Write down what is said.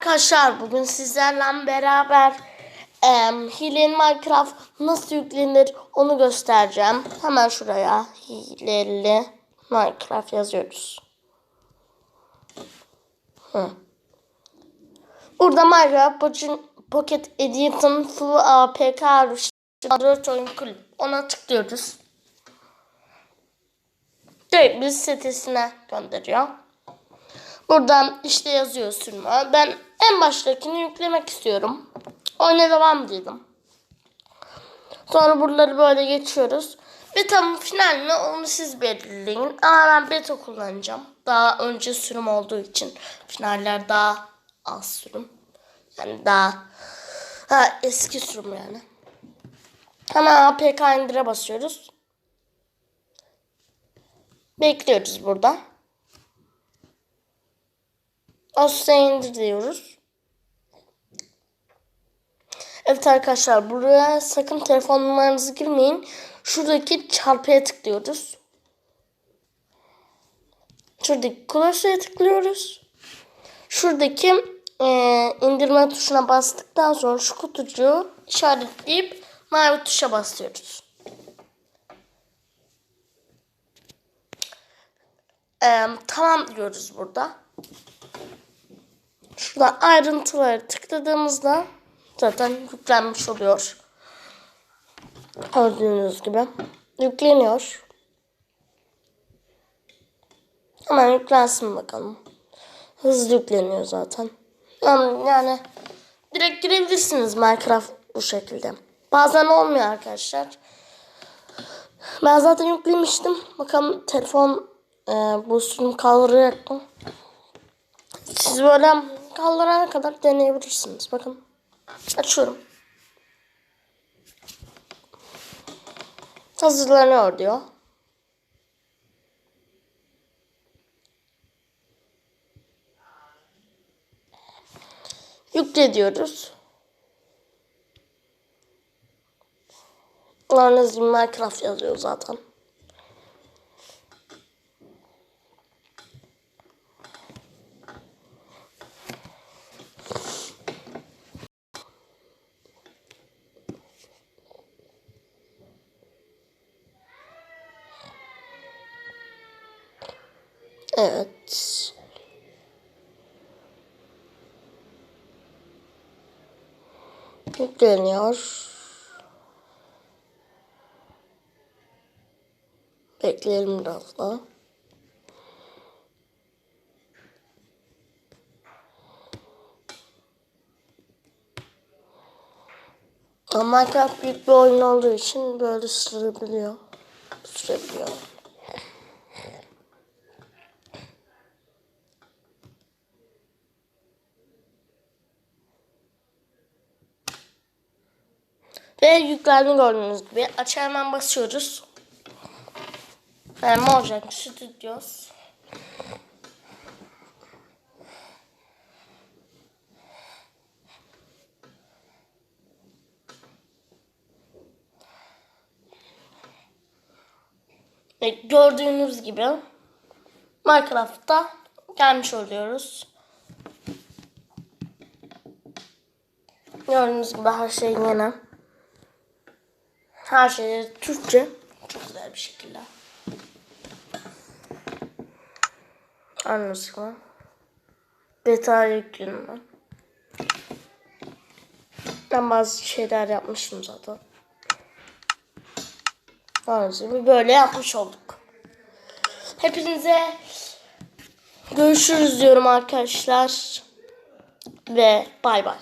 Arkadaşlar bugün sizlerle beraber em, hileli Minecraft nasıl yüklenir onu göstereceğim. Hemen şuraya hileli Minecraft yazıyoruz. Hı. Burada Minecraft Pocket- Edition Full APK Android oyun kulüp. Ona tıklıyoruz. Direkt biz sitesine gönderiyor. Buradan işte yazıyor sürme. Ben en baştakini yüklemek istiyorum. Oyuna devam diyelim. Sonra buraları böyle geçiyoruz. Beta mı final mi onu siz belirleyin. Ama ben beta kullanacağım. Daha önce sürüm olduğu için. Finaller daha az sürüm. Yani daha ha, eski sürüm yani. Hemen APK indire basıyoruz. Bekliyoruz burada. Asya indir diyoruz. Evet arkadaşlar buraya sakın telefon numaranızı girmeyin. Şuradaki çarpıya tıklıyoruz. Şuradaki kloşeye tıklıyoruz. Şuradaki e, indirme tuşuna bastıktan sonra şu kutucuğu işaretleyip mavi tuşa basıyoruz. E, tamam diyoruz burada. Şuradan ayrıntıları tıkladığımızda zaten yüklenmiş oluyor. Gördüğünüz gibi. Yükleniyor. Hemen yüklensin bakalım. Hızlı yükleniyor zaten. Yani, direkt girebilirsiniz Minecraft bu şekilde. Bazen olmuyor arkadaşlar. Ben zaten yüklemiştim. Bakalım telefon e, bu sürüm kaldıracak mı? Siz böyle kaldırana kadar deneyebilirsiniz. Bakın. Açıyorum. Hazırlanıyor diyor. Yükle diyoruz. Minecraft yazıyor zaten. Evet. Yükleniyor. Bekleyelim biraz daha. Minecraft büyük bir oyun olduğu için böyle sürebiliyor. Sürebiliyor. Ve yüklerini gördüğünüz gibi. Açı hemen basıyoruz. Ve Mojang Studios. Ve gördüğünüz gibi Minecraft'ta gelmiş oluyoruz. Gördüğünüz gibi her şey yeni. Her şey Türkçe. Çok güzel bir şekilde. Mı? Beta yüklüyorum ben. Ben bazı şeyler yapmıştım zaten. Gibi böyle yapmış olduk. Hepinize görüşürüz diyorum arkadaşlar. Ve bay bay.